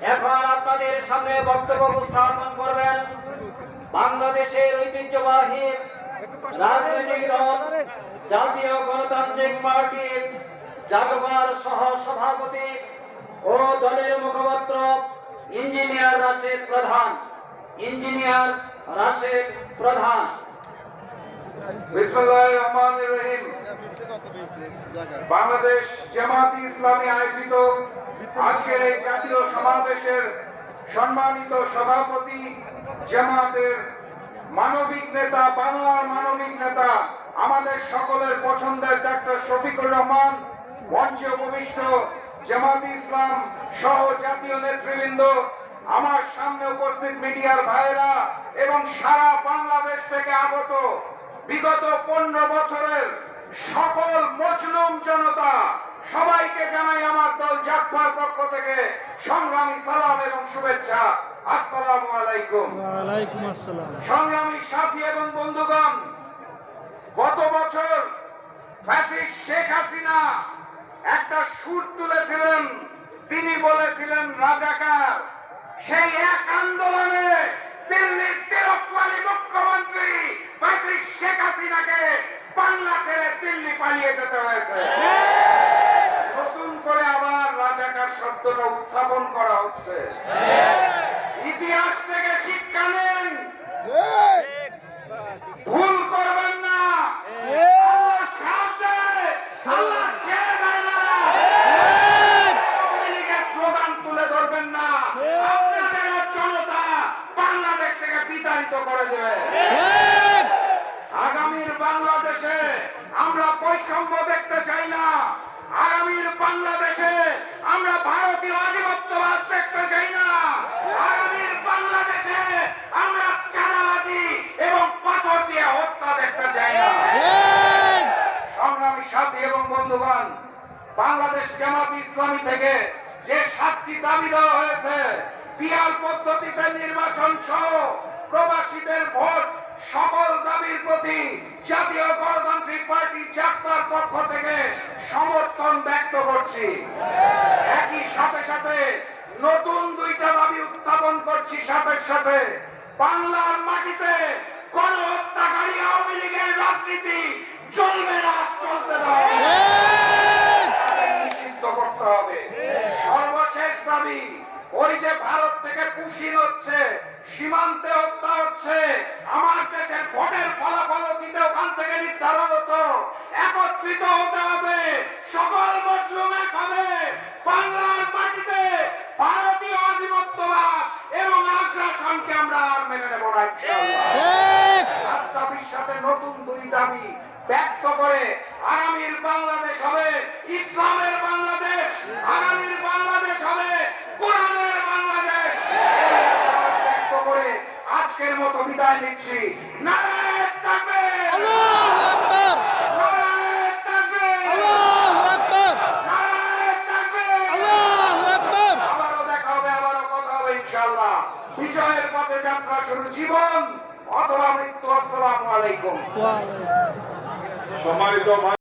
এখন আপনাদের সামনে বক্তব্য উপস্থাপন করবেন বাংলাদেশের ঐতিহ্যবাহী রাজনৈতিক দল, জাতীয় গণতান্ত্রিক পার্টির জাগবার সহ সভাপতি ও দলের মুখপাত্র ইঞ্জিনিয়ার রাশেদ প্রধান। ইঞ্জিনিয়ার রাশেদ প্রধান। বাংলাদেশ জামাতি ইসলামী আয়োজিত আজকের এই জাতীয় সমাবেশের সম্মানিত সভাপতি জামাতের মানবিক নেতা, বাংলার মানবিক নেতা, আমাদের সকলের পছন্দের ডাক্তার শফিকুর রহমান, মঞ্চে উপবিষ্ট জামাত ইসলাম সহ জাতীয় নেতৃবৃন্দ, আমার সামনে উপস্থিত মিডিয়ার ভাইরা এবং সারা বাংলাদেশ থেকে আগত বিগত পনেরো বছরের সকল মজলুম জনতা সবাইকে জানাই আমার দল জাকবার পক্ষ থেকে সংগ্রামী সালাম এবং শুভেচ্ছা। আসসালামু আলাইকুম। ওয়ালাইকুম আসসালাম। সংগ্রামী সাথী এবং বন্ধুগণ গত বছর ফ্যাসিস্ট শেখ হাসিনা একটা সুর তুলেছিলেন। তিনি বলেছিলেন রাজাকার সেই এক আন্দোলনে দিল্লির তিরকমালী মুখ্যমন্ত্রী ফ্যাসিস্ট শেখ হাসিনাকে বাংলা ছেড়ে দিল্লি পালিয়ে যেতে হয়েছে। নতুন করে আবার রাজাকার শব্দটা উত্থাপন করা হচ্ছে। ইতিহাস থেকে শিক্ষা নেন ভুল করবেন না আল্লাহ ছাড় দেয় আল্লাহ ছেড়ে দেয় না আওয়ামী লীগের স্লোগান তুলে ধরবেন না আপনাদের জনতা বাংলাদেশ থেকে বিতাড়িত করে দেবে আগামীর বাংলাদেশে আমরা বৈষম্য দেখতে চাই না। আগামীর বাংলাদেশে আমরা ভারতীয় আধিপত্যবাদ দেখতে চাই না। আগামীর বাংলাদেশে আমরা চাঁদাবাজি এবং পাথর দিয়ে হত্যা দেখতে চাই না। সংগ্রামী সাথী এবং বন্ধুগণ, বাংলাদেশ জামাত ইসলামী থেকে যে সাতটি দাবি দেওয়া হয়েছে, পিয়াল পদ্ধতিতে নির্বাচন সহ প্রবাসীদের ভোট সকল দাবির প্রতি, জাতীয় গণতান্ত্রিক পার্টি যাত্রার পক্ষ থেকে সমর্থন ব্যক্ত করছি। একই সাথে সাথে নতুন দুইটা দাবি উত্থাপন করছি সাথে সাথে। বাংলার মাটিতে গণহত্যাকারী হত্যাকারী আওয়ামী লীগের রাজনীতি চলবে না চলতে দেওয়া হবে না। তাদের নিষিদ্ধ করতে হবে সর্বশেষ দাবি ওই যে ভারত থেকে পুষিন হচ্ছে সীমান্তে হত্যা হচ্ছে আমার দেশের ভোটের ফলাফল দিতে ওখান থেকে নির্ধারণ হতো। একত্রিত হতে হবে সকল মজলুম এক হবে। বাংলার মাটিতে ভারতীয় আধিপত্যবাদ এবং আগ্রাসনকে আমরা আর মেনে নেব না দাবির সাথে নতুন দুই দাবি ব্যক্ত করে আগামীর বাংলাদেশ হবে ইসলামের বাংলাদেশ আগামীর বাংলাদেশ হবে কোরআনের বাংলাদেশ এই দাবি ব্যক্ত করে আজকের মতো বিদায় নিচ্ছি নারায়ণ তাকবীর! নারায়ণ তাকবীর! নারায়ণ তাকবীর! আবারও দেখা হবে বিজয়ের পথে যাত্রা শুরু জীবন অথবা মৃত্যু আসসালামু আলাইকুম। সম্মানিত